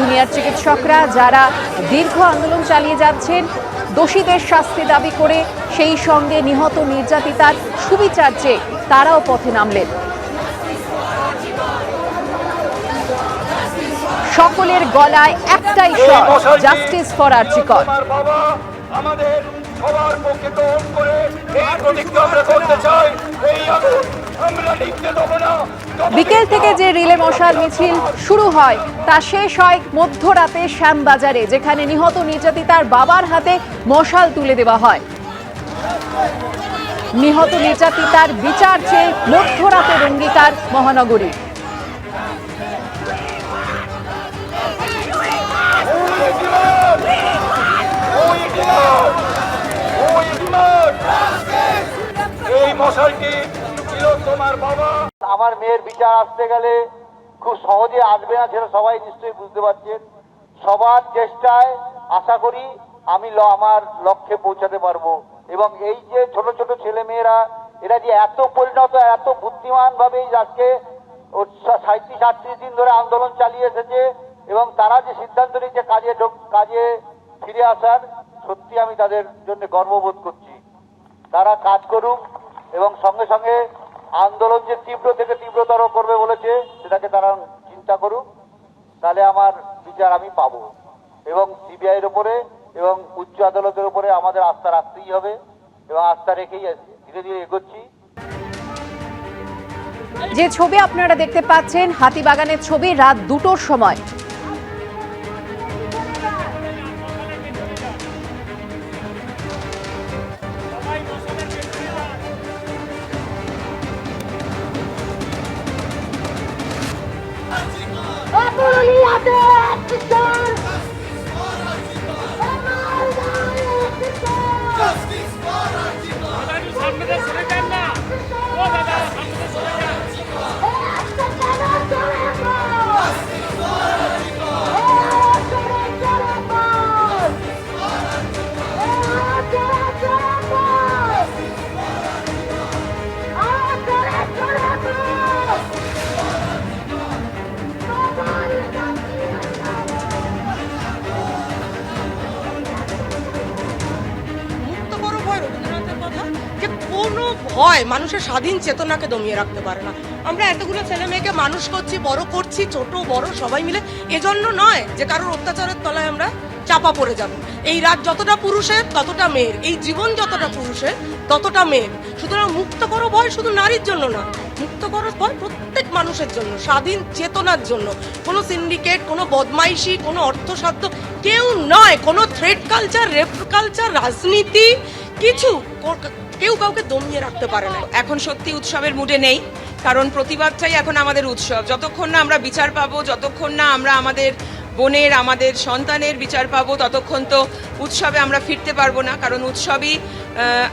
Junior চিকিৎসকরা যারা দীর্ঘ আন্দোলন চালিয়ে যাচ্ছেন দোষীদের শাস্তি দাবি করে সেই সঙ্গে নিহত নির্যাতিতার সুবিচার চেয়ে তারাও পথে নামলেন। সকলের গলায় একটাই স্বর জাস্টিস ফর আর্চিকর। আমাদের সবার পক্ষে গ্রহণ করে এই প্রতিজ্ঞা আমরা করতে চাই। এই আগুন বিকেল থেকে যে রিলে মশাল মিছিল শুরু হয়, তা শেষ হয় মধ্যরাতে শ্যামবাজারে, যেখানে নিহত নির্যাতিতার বাবার হাতে মশাল তুলে দেওয়া হয়। নিহত নির্যাতিতার বিচার চেয়ে মধ্যরাতের অঙ্গীকার মহানগরী। তোমার বাবা। আমার মেয়ের বিচার আসতে গেলে খুব সহজে আসবে না সেটা সবাই নিশ্চয়ই বুঝতে পারছেন। সবার চেষ্টায় আশা করি আমি আমার লক্ষ্যে পৌঁছাতে পারব। এবং এই যে ছোট ছোট ছেলে মেয়েরা, এরা যে এত পরিণত, এত বুদ্ধিমান ভাবে আজকে সাঁত্রিশ আটত্রিশ দিন ধরে আন্দোলন চালিয়ে এসেছে এবং তারা যে সিদ্ধান্ত নিচ্ছে কাজে কাজে ফিরে আসার, সত্যি আমি তাদের জন্য গর্ববোধ করছি। তারা কাজ করুক এবং সঙ্গে সঙ্গে আন্দোলন যে তীব্র থেকে তীব্রতর করবে বলেছে, সেটাকে তারা চিন্তা করুক, তাহলে আমার বিচার আমি পাবো। এবং সিবিআইয়ের উপরে এবং উচ্চ আদালতের উপরে আমাদের আস্থা রাখতেই হবে, এবং আস্থা রেখেই ধীরে ধীরে এগোচ্ছি। যে ছবি আপনারা দেখতে পাচ্ছেন, হাতিবাগানের ছবি রাত দুটোর সময়। ভয় মানুষের স্বাধীন চেতনাকে দমিয়ে রাখতে পারে না। আমরা এতগুলো ছেলে মেয়েকে মানুষ করছি, বড় করছি, ছোট, বড়, সবাই মিলে, এজন্য নয় যে কারোর অত্যাচারের তলায় আমরা চাপা পড়ে যাব। এই রাত যতটা পুরুষের, ততটা মেয়ের। এই জীবন যতটা পুরুষের, ততটা মেয়ের। সুতরাং মুক্ত করো ভয় শুধু নারীর জন্য না, মুক্ত করো ভয় প্রত্যেক মানুষের জন্য, স্বাধীন চেতনার জন্য। কোনো সিন্ডিকেট কোনো বদমাইশি, কোনো অর্থসাধ্য, কেউ নয়। কোনো থ্রেড কালচার রেপ কালচার রাজনীতি, কিছু। কেউ কাউকে দমিয়ে রাখতে পারে না এখন সত্যি উৎসবের মুডে নেই, কারণ প্রতিবাদটাই এখন আমাদের উৎসব। যতক্ষণ না আমরা বিচার পাবো, যতক্ষণ না আমরা আমাদের বোনের, আমাদের সন্তানের বিচার পাবো, ততক্ষণ তো উৎসবে আমরা ফিরতে পারব না। কারণ উৎসবই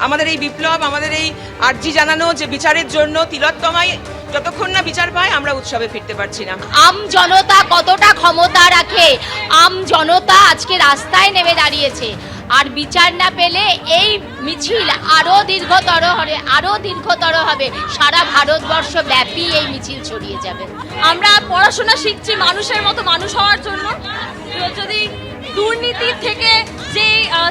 আমাদের এই বিপ্লব, আমাদের এই আর্জি জানানো যে বিচারের জন্য তিলোত্তমাই যতক্ষণ না বিচার পায়, আমরা উৎসবে ফিরতে পারছি না। আম জনতা কতটা ক্ষমতা রাখে? আম জনতা আজকে রাস্তায় নেমে দাঁড়িয়েছে। আর বিচার না পেলে এই মিছিল আরও দীর্ঘতর হবে, আরও দীর্ঘতর হবে। সারা ভারতবর্ষ ব্যাপী এই মিছিল ছড়িয়ে যাবে। আমরা পড়াশোনা শিখছি মানুষের মতো মানুষ হওয়ার জন্য। যদি দুর্নীতির থেকে যে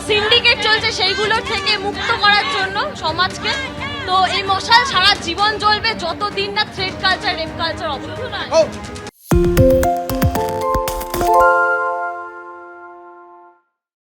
সিন্ডিকেট চলছে সেইগুলোর থেকে মুক্ত করার জন্য সমাজকে, তো এই মশাল সারা জীবন জ্বলবে যতদিন না থ্রেড কালচার রেপ কালচার অবলম্বন